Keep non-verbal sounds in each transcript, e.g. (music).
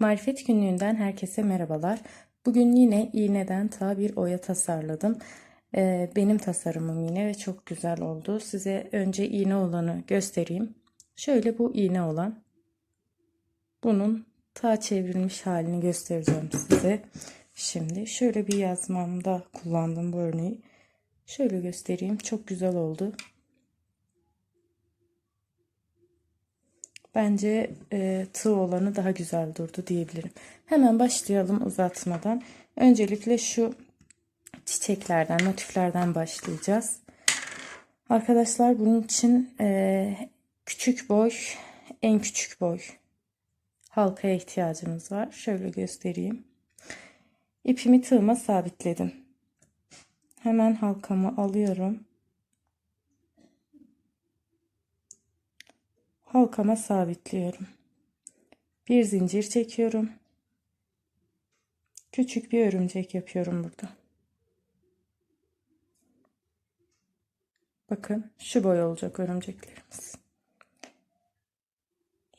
Marifet günlüğünden herkese merhabalar. Bugün yine iğneden ta bir oya tasarladım. Ee, benim tasarımım yine ve çok güzel oldu. Size önce iğne olanı göstereyim. Şöyle bu iğne olan. Bunun ta çevrilmiş halini göstereceğim size. Şimdi şöyle bir yazmamda kullandım bu örneği. Şöyle göstereyim. Çok güzel oldu. Bence e, tığ olanı daha güzel durdu diyebilirim. Hemen başlayalım uzatmadan. Öncelikle şu çiçeklerden, motiflerden başlayacağız. Arkadaşlar bunun için e, küçük boy, en küçük boy halkaya ihtiyacımız var. Şöyle göstereyim. İpimi tığıma sabitledim. Hemen halkamı alıyorum. Halkama sabitliyorum. Bir zincir çekiyorum. Küçük bir örümcek yapıyorum burada. Bakın şu boy olacak örümceklerimiz.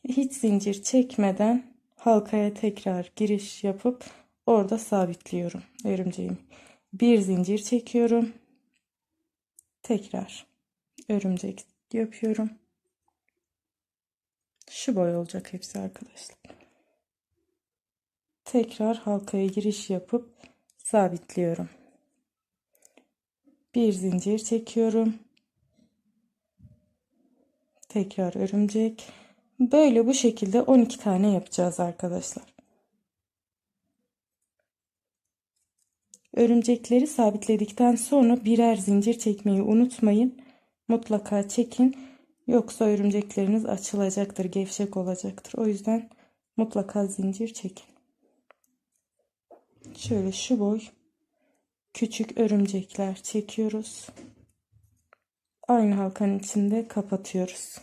Hiç zincir çekmeden halkaya tekrar giriş yapıp orada sabitliyorum örümceğimi. Bir zincir çekiyorum. Tekrar örümcek yapıyorum. Şu boy olacak hepsi arkadaşlar. Tekrar halkaya giriş yapıp sabitliyorum. Bir zincir çekiyorum. Tekrar örümcek. Böyle bu şekilde 12 tane yapacağız arkadaşlar. Örümcekleri sabitledikten sonra birer zincir çekmeyi unutmayın. Mutlaka çekin. Yoksa örümcekleriniz açılacaktır, gevşek olacaktır. O yüzden mutlaka zincir çekin. Şöyle şu boy küçük örümcekler çekiyoruz. Aynı halkanın içinde kapatıyoruz.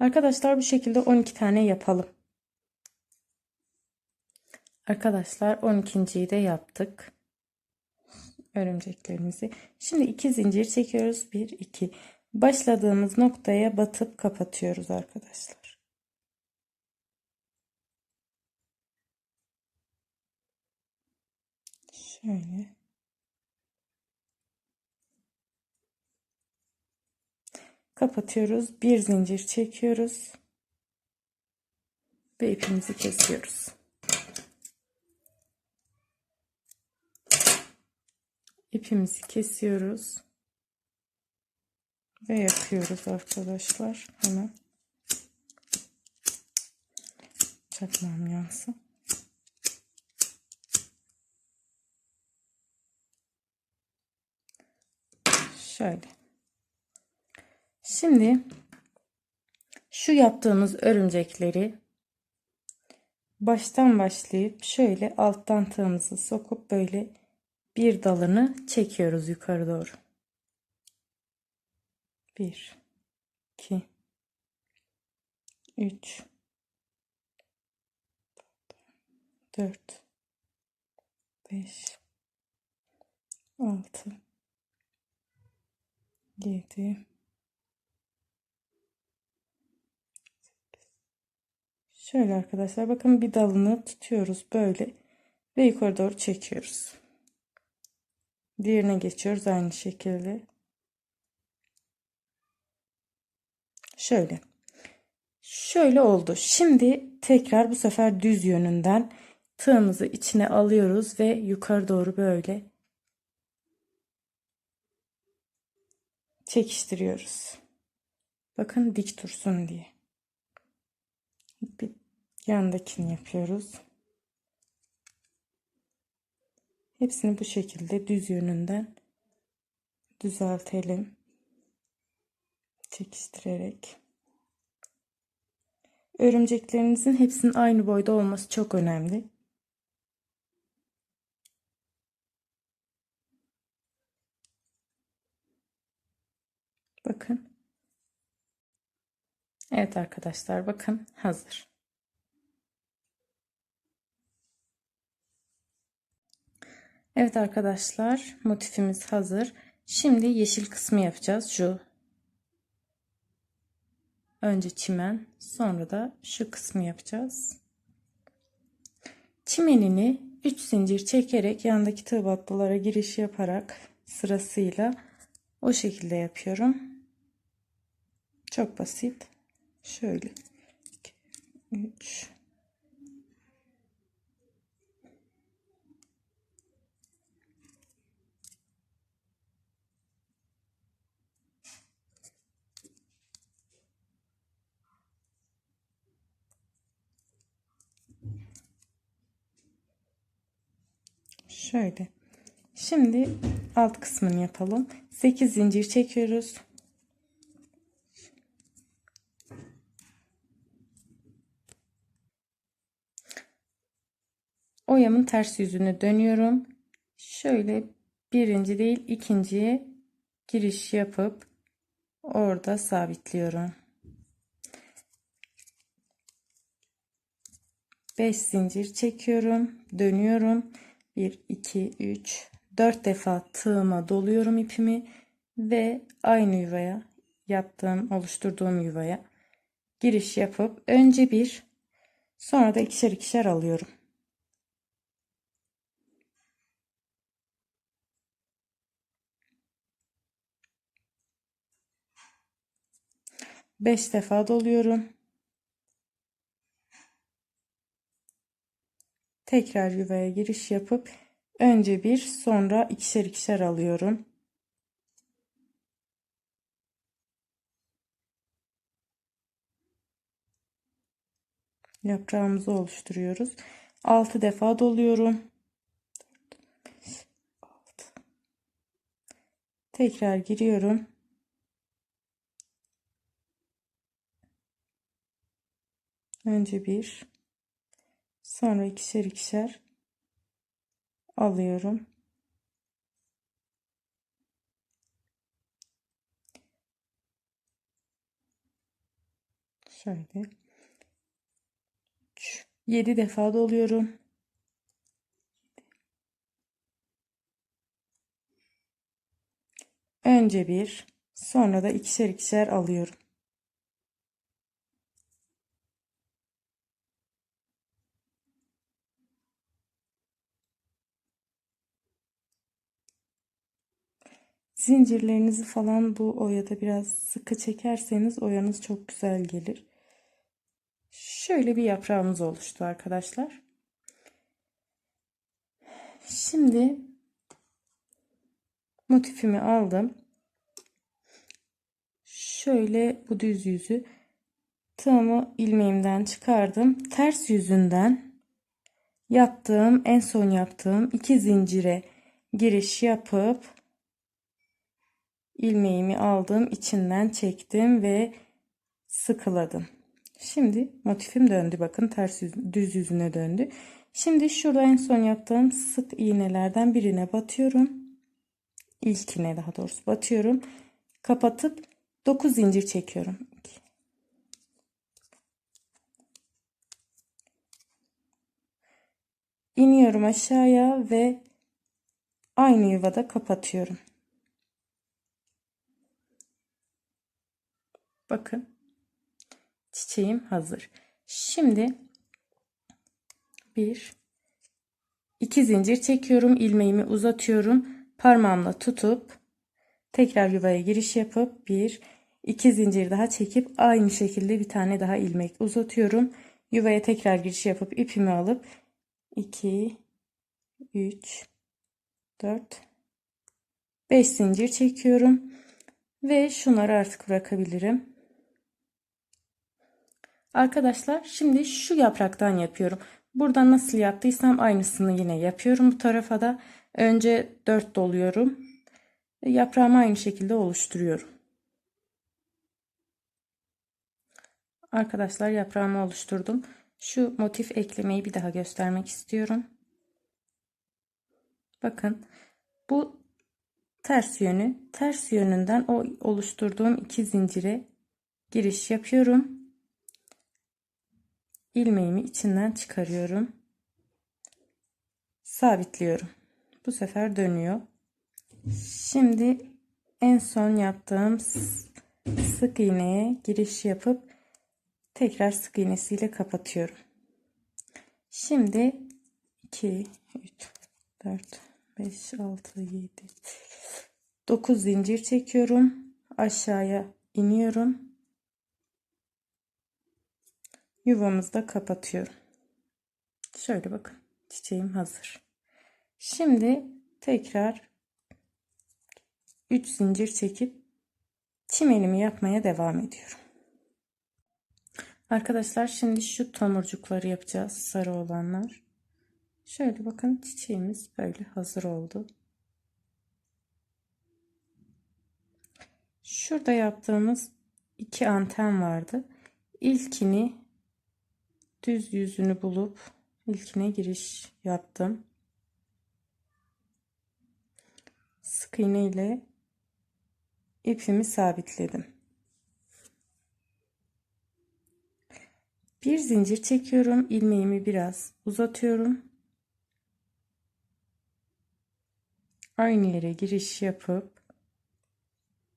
Arkadaşlar bu şekilde 12 tane yapalım. Arkadaşlar 12.yi de yaptık örümceklerimizi. Şimdi iki zincir çekiyoruz. 1 2. Başladığımız noktaya batıp kapatıyoruz arkadaşlar. Şöyle. Kapatıyoruz. Bir zincir çekiyoruz. Ve ipimizi kesiyoruz. İpimizi kesiyoruz. Ve yapıyoruz arkadaşlar. Hemen. Çakmam yansın. Şöyle. Şimdi şu yaptığımız örümcekleri baştan başlayıp şöyle alttan tığımızı sokup böyle bir dalını çekiyoruz yukarı doğru. 1 2 3 4 5 6 7 Şöyle arkadaşlar bakın bir dalını tutuyoruz böyle ve yukarı doğru çekiyoruz. Diğerine geçiyoruz aynı şekilde. Şöyle. Şöyle oldu. Şimdi tekrar bu sefer düz yönünden tığımızı içine alıyoruz ve yukarı doğru böyle çekiştiriyoruz. Bakın dik dursun diye. Bir yandakini yapıyoruz. Hepsini bu şekilde düz yönünden düzeltelim. Çekiştirerek. Örümceklerinizin hepsinin aynı boyda olması çok önemli. Bakın. Evet arkadaşlar bakın hazır. Evet arkadaşlar motifimiz hazır. Şimdi yeşil kısmı yapacağız. Şu Önce çimen, sonra da şu kısmı yapacağız. Çimenini 3 zincir çekerek yandaki tığ battılara giriş yaparak sırasıyla o şekilde yapıyorum. Çok basit. Şöyle 3 Şöyle. Şimdi alt kısmını yapalım. 8 zincir çekiyoruz. Oyamın ters yüzünü dönüyorum. Şöyle birinci değil ikinciye giriş yapıp orada sabitliyorum. 5 zincir çekiyorum. Dönüyorum. 1, 2, 3, 4 defa tığıma doluyorum ipimi ve aynı yuvaya yaptığım, oluşturduğum yuvaya giriş yapıp önce bir sonra da ikişer ikişer alıyorum. Beş defa doluyorum. Tekrar yuvaya giriş yapıp önce bir sonra ikişer ikişer alıyorum. Yaprağımızı oluşturuyoruz. 6 defa doluyorum. Tekrar giriyorum. Önce bir Sonra ikişer ikişer alıyorum. Şöyle. 7 defa doluyorum. Önce bir, sonra da ikişer ikişer alıyorum. Zincirlerinizi falan bu oyada biraz sıkı çekerseniz oyanız çok güzel gelir. Şöyle bir yaprağımız oluştu arkadaşlar. Şimdi motifimi aldım. Şöyle bu düz yüzü tığımı ilmeğimden çıkardım. Ters yüzünden yaptığım en son yaptığım iki zincire giriş yapıp ilmeğimi aldım içinden çektim ve sıkıladım. Şimdi motifim döndü bakın ters yüz, düz yüzüne döndü. Şimdi şurada en son yaptığım sık iğnelerden birine batıyorum. İlkine daha doğrusu batıyorum. Kapatıp 9 zincir çekiyorum. İniyorum aşağıya ve aynı yuvada kapatıyorum Bakın çiçeğim hazır. Şimdi bir iki zincir çekiyorum. ilmeğimi uzatıyorum. Parmağımla tutup tekrar yuvaya giriş yapıp bir iki zincir daha çekip aynı şekilde bir tane daha ilmek uzatıyorum. Yuvaya tekrar giriş yapıp ipimi alıp 2 3 4 5 zincir çekiyorum ve şunları artık bırakabilirim. Arkadaşlar şimdi şu yapraktan yapıyorum. Buradan nasıl yaptıysam aynısını yine yapıyorum. Bu tarafa da önce 4 doluyorum. Yaprağımı aynı şekilde oluşturuyorum. Arkadaşlar yaprağımı oluşturdum. Şu motif eklemeyi bir daha göstermek istiyorum. Bakın bu ters yönü. Ters yönünden o oluşturduğum iki zincire giriş yapıyorum ilmeğimi içinden çıkarıyorum. Sabitliyorum. Bu sefer dönüyor. Şimdi en son yaptığım sık iğneye giriş yapıp tekrar sık iğnesiyle kapatıyorum. Şimdi 2 3 4 5 6 7 9 zincir çekiyorum. Aşağıya iniyorum. Yuvamızı da kapatıyorum. Şöyle bakın. Çiçeğim hazır. Şimdi tekrar 3 zincir çekip çimenimi yapmaya devam ediyorum. Arkadaşlar şimdi şu tomurcukları yapacağız. Sarı olanlar. Şöyle bakın çiçeğimiz böyle hazır oldu. Şurada yaptığımız iki anten vardı. İlkini düz yüzünü bulup ilkine giriş yaptım. Sık iğne ile ipimi sabitledim. Bir zincir çekiyorum. ilmeğimi biraz uzatıyorum. Aynı yere giriş yapıp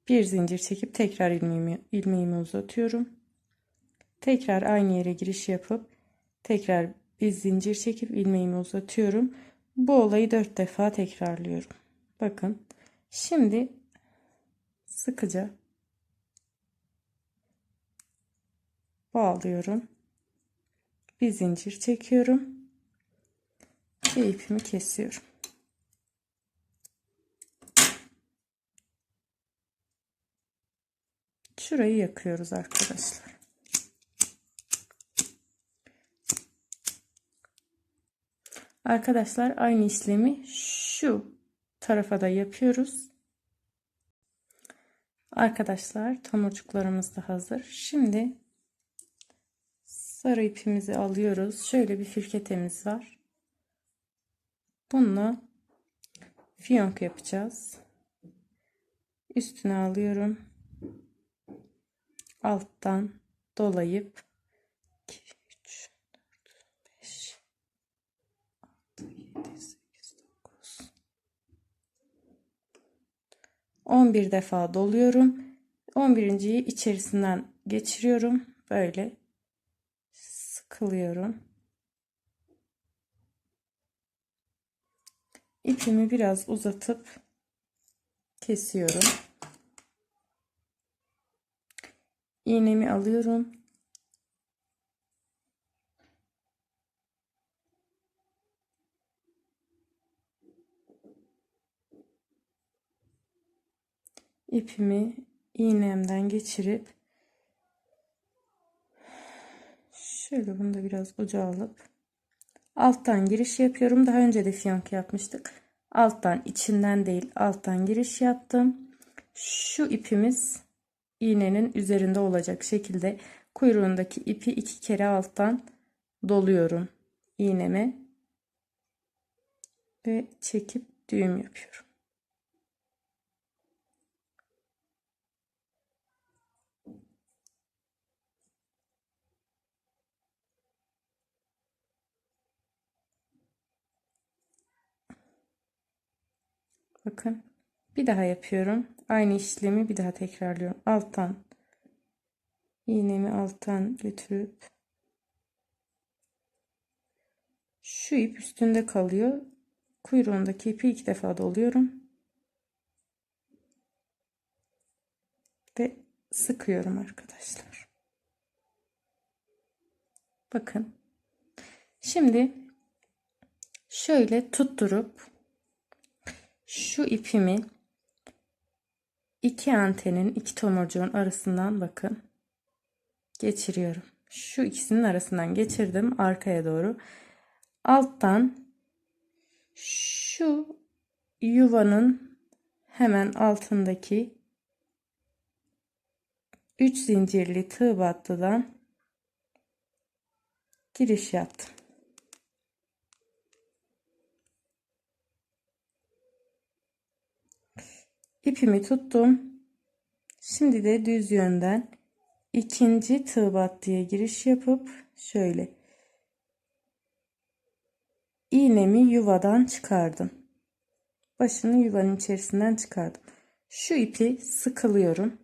bir zincir çekip tekrar ilmeğimi, ilmeğimi uzatıyorum. Tekrar aynı yere giriş yapıp tekrar bir zincir çekip ilmeğimi uzatıyorum. Bu olayı dört defa tekrarlıyorum. Bakın. Şimdi sıkıca bağlıyorum. Bir zincir çekiyorum. Ve ipimi kesiyorum. Şurayı yakıyoruz arkadaşlar. Arkadaşlar aynı işlemi şu tarafa da yapıyoruz. Arkadaşlar tomurcuklarımız da hazır. Şimdi sarı ipimizi alıyoruz. Şöyle bir firketemiz var. Bununla fiyonk yapacağız. Üstüne alıyorum. Alttan dolayıp 2 3 4 5 6 7 8 9 11 defa doluyorum. 11.yi içerisinden geçiriyorum. Böyle sıkılıyorum. İpimi biraz uzatıp kesiyorum. İğnemi alıyorum. İpimi iğnemden geçirip şöyle bunu da biraz uca alıp alttan giriş yapıyorum. Daha önce de fiyonk yapmıştık. Alttan içinden değil alttan giriş yaptım. Şu ipimiz iğnenin üzerinde olacak şekilde kuyruğundaki ipi iki kere alttan doluyorum iğneme ve çekip düğüm yapıyorum. Bakın bir daha yapıyorum. Aynı işlemi bir daha tekrarlıyorum. Alttan iğnemi alttan götürüp şu ip üstünde kalıyor. Kuyruğundaki ipi iki defa doluyorum. Ve sıkıyorum arkadaşlar. Bakın. Şimdi şöyle tutturup şu ipimi iki antenin iki tomurcuğun arasından bakın geçiriyorum. Şu ikisinin arasından geçirdim arkaya doğru. Alttan şu yuvanın hemen altındaki 3 zincirli tığ battıdan giriş yaptım. İpimi tuttum. Şimdi de düz yönden ikinci tığ battıya giriş yapıp şöyle iğnemi yuvadan çıkardım. Başını yuvanın içerisinden çıkardım. Şu ipi sıkılıyorum.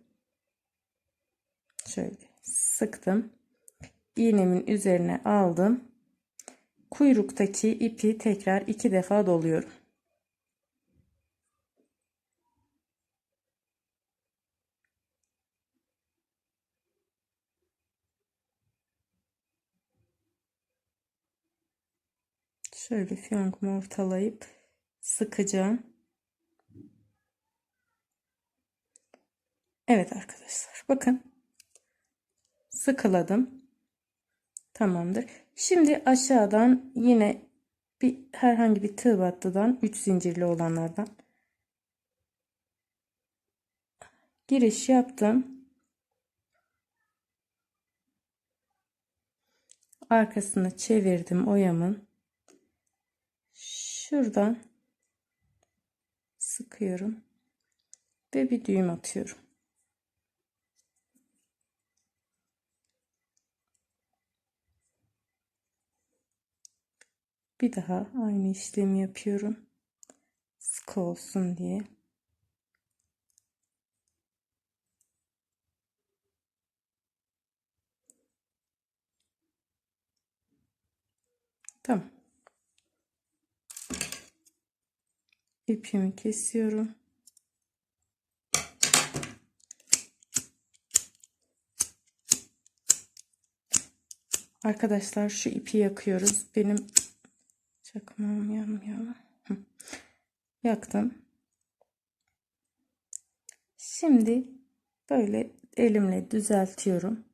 Şöyle sıktım. iğnemin üzerine aldım. Kuyruktaki ipi tekrar iki defa doluyorum. Şöyle fiyonkumu ortalayıp sıkacağım. Evet arkadaşlar bakın sıkıladım. Tamamdır. Şimdi aşağıdan yine bir herhangi bir tığ battıdan 3 zincirli olanlardan giriş yaptım. Arkasını çevirdim oyamın. Şuradan sıkıyorum ve bir düğüm atıyorum. Bir daha aynı işlemi yapıyorum. Sıkı olsun diye. Tamam. İpimi kesiyorum. Arkadaşlar şu ipi yakıyoruz. Benim çakmağım yanmıyor. Yaktım. Şimdi böyle elimle düzeltiyorum.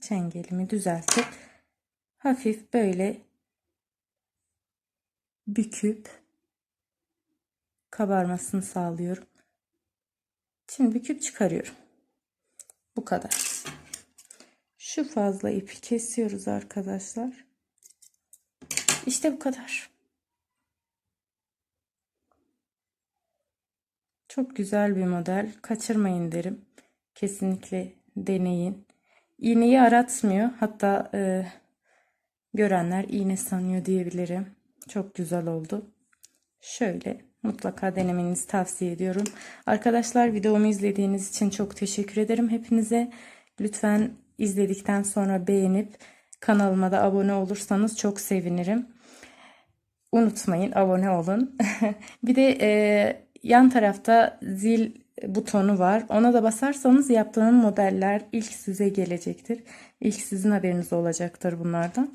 Çengelimi düzeltip hafif böyle büküp kabarmasını sağlıyorum. Şimdi büküp çıkarıyorum. Bu kadar. Şu fazla ipi kesiyoruz arkadaşlar. İşte bu kadar. Çok güzel bir model. Kaçırmayın derim. Kesinlikle deneyin. İğneyi aratmıyor. Hatta e, görenler iğne sanıyor diyebilirim. Çok güzel oldu. Şöyle mutlaka denemenizi tavsiye ediyorum. Arkadaşlar videomu izlediğiniz için çok teşekkür ederim hepinize. Lütfen izledikten sonra beğenip kanalıma da abone olursanız çok sevinirim. Unutmayın abone olun. (laughs) bir de e, yan tarafta zil butonu var. Ona da basarsanız yaptığım modeller ilk size gelecektir. İlk sizin haberiniz olacaktır bunlardan.